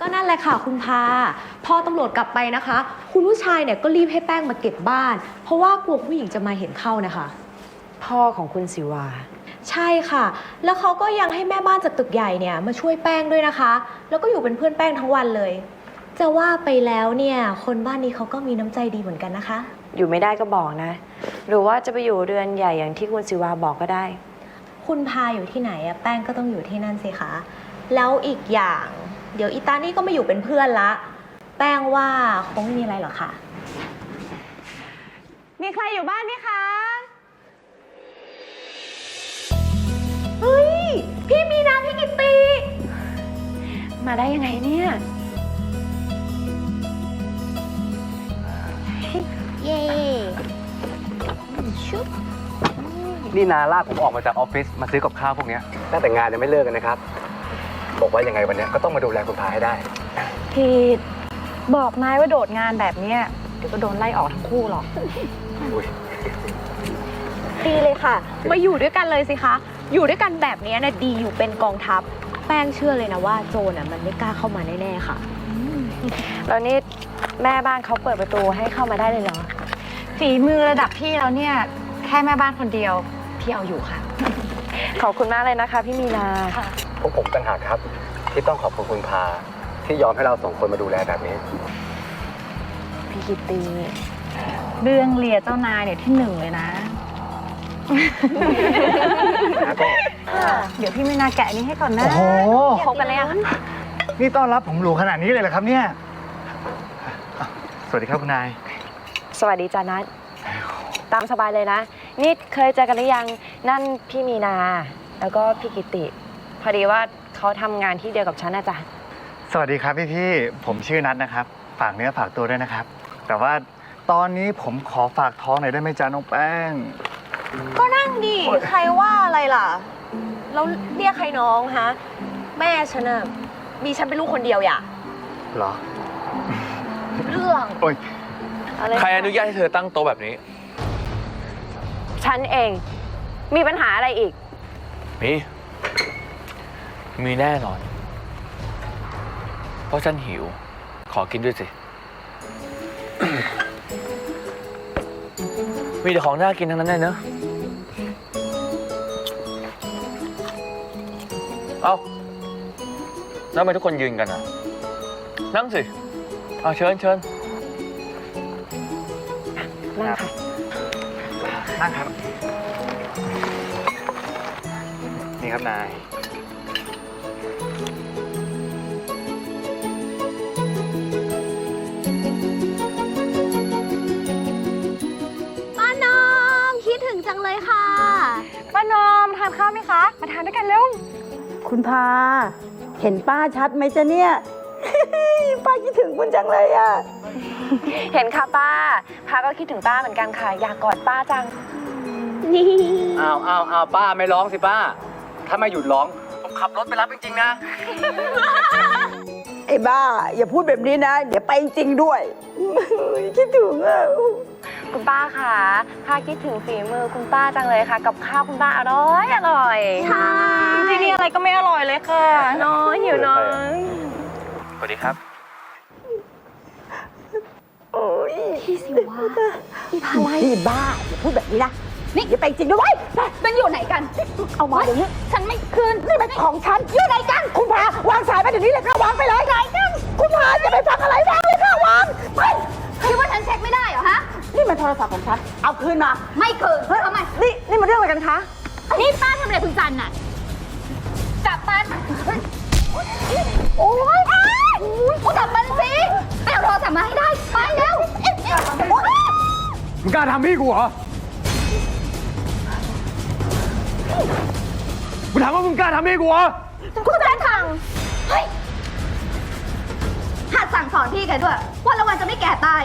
ก็นั่นแหละค่ะคุณพา พอตำรวจกลับไปนะคะ คุณผู้ชายเนี่ยก็รีบให้แป้งมาเก็บบ้าน เพราะว่ากลัวผู้หญิงจะมาเห็นเข้านะคะ พ่อของคุณสิวา ใช่ค่ะ แล้วเขาก็ยังให้แม่บ้านจากตึกใหญ่เนี่ยมาช่วยแป้งด้วยนะคะ แล้วก็อยู่เป็นเพื่อนแป้งทั้งวันเลย จะว่าไปแล้วเนี่ยคนบ้านนี้เขาก็มีน้ำใจดีเหมือนกันนะคะ อยู่ไม่ได้ก็บอกนะ หรือว่าจะไปอยู่เรือนใหญ่อย่างที่คุณสิวาบอกก็ได้ คุณพาอยู่ที่ไหนอะแป้งก็ต้องอยู่ที่นั่นสิคะ แล้วอีกอย่าง เดี๋ยวอีตานี่ก็มาอยู่เป็นเพื่อนละ แป้งว่าคงไม่มีอะไรหรอกค่ะ มีใครอยู่บ้านไหมคะ เฮ้ย พี่มีนาพี่กิตติมาได้ยังไงเนี่ย เย่ชุบนี่นาลากผมออกมาจากออฟฟิศมาซื้อกับข้าวพวกเนี้ยตั้งแต่งานยังไม่เลิกกันนะครับ บอกว่ายังไงวันเนี้ยก็ต้องมาดูแลคุณพาให้ได้พีทบอกนายว่าโดดงานแบบเนี้ยเดี๋ยวก็โดนไล่ออกทั้งคู่หรอก อุ้ยดีเลยค่ะ มาอยู่ด้วยกันเลยสิคะ อยู่ด้วยกันแบบนี้นะดีอยู่เป็นกองทัพ แป้งเชื่อเลยนะว่าโจรน่ะมันไม่กล้าเข้ามาแน่ๆค่ะ แล้วนี่แม่บ้านเขาเปิดประตูให้เข้ามาได้เลยเหรอ ฝีมือระดับพี่แล้วเนี่ย แค่แม่บ้านคนเดียว พี่เอาอยู่ค่ะ ขอบคุณมากเลยนะคะ พี่มีนาพ วกผมต่างหากครับ ที่ต้องขอบคุณคุณพา ที่ยอมให้เราสองคนมาดูแลแบบนี้ พี่กิตตีเรื่องเลียเจ้านายเนี่ยที่หนึ่งเลยนะนะก็เดี๋ยวพี่มีนาแกะอันนี้ให้ก่อนนะโอ้โห คบกันแล้วยังคะนี่ต้อนรับผมหรูขนาดนี้เลยเหรอครับเนี่ยอะสวัสดีครับคุณนาย สวัสดีจ้านัทตามสบายเลยนะ นี่เคยเจอกันหรือยัง นั่นพี่มีนา แล้วก็พี่กิติพ อดีว่าเขาทำงานที่เดียวกับฉันนะจ๊ะ สวัสดีครับพี่พี่ๆผมชื่อนัทนะครับ ฝากเนื้อฝากตัวด้วยนะครับ แต่ว่าตอนนี้ผมขอฝากท้องหน่อยได้ไหมจ๊ะน้องแป้ง ก็นั่งดิใครว่าอะไรล่ะ แล้วเรียกใครน้องฮะ แม่ฉันน่ะมีฉันเป็นลูกคนเดียวอย่าเหรอ เรื่องโอ้ย อะไรใครอนุญาตให้เธอตั้งโต๊ะแบบนี้ ฉันเอง มีปัญหาอะไรอีก มี มีแน่นอน เพราะฉันหิว ขอกินด้วยสิ มีแต่ของน่ากินทั้งนั้นเลยเนอะเอ้าแล้วทำไมทุกคนยืนกันอะ นั่งสิ เอาเชิญเชิญนั่งค่ะนั่งครับ นี่ครับนาย เลยค่ะป้านอมทานข้าวไหมคะ มาทานด้วยกันเร็ว คุณพา เห็นป้าชัดไหมจ๊ะเนี่ย ป้าคิดถึงคุณจังเลยอะเห็นค่ะป้าพาก็คิดถึงป้าเหมือนกันค่ะ อยากกอดป้าจัง นี่อ้าวอ้าวอ้าวป้าไม่ร้องสิป้า ถ้าไม่หยุดร้องผมขับรถไปรับจริงๆนะ ไอ้บ้า อย่าพูดแบบนี้นะ เดี๋ยวไปจริงๆด้วย คิดถึงอะ คุณป้าค่ะพาคิดถึงฝีมือคุณป้าจังเลยค่ะ กับข้าวคุณป้าอร่อยอร่อยใช่จริงๆนี่อะไรก็ไม่อร่อยเลยค่ะ น้อยหิวน้อยสวัสดีครับ โอ้ยพี่สิวะพี่บ้าอย่าพูดแบบนี้นะนี่อย่าไปจริงด้วยไปมันอยู่ไหนกัน เอามาเดี๋ยวนี้ฉันไม่คืนนี่มันของฉันอยู่ไหนกัน คุณพาวางสายไปเดี๋ยวนี้เลยค่ะวางไปเลยไหนกันคุณพาจะไปฟังอะไรวางเลยค่ะ รศัพท์ของฉัน เอาคืนมา ไม่คืนเฮ้ยทำไมนี่นี่มันเรื่องอะไรกันคะ นี่ป้าทำอะไรคุณจันน่ะกลับบ้านโอ้ยกูกลับบ้านสิไปเอาโทรศัพท์มาให้ได้ ไปเร็วมึงกล้าทำพี่กูเหรอกูถามว่ามึงกล้าทำพี่กูเหรอคุณแม่ทางเฮ้ยหัดสั่งสอนพี่แกด้วย ว่าละวันจะไม่แก่ตาย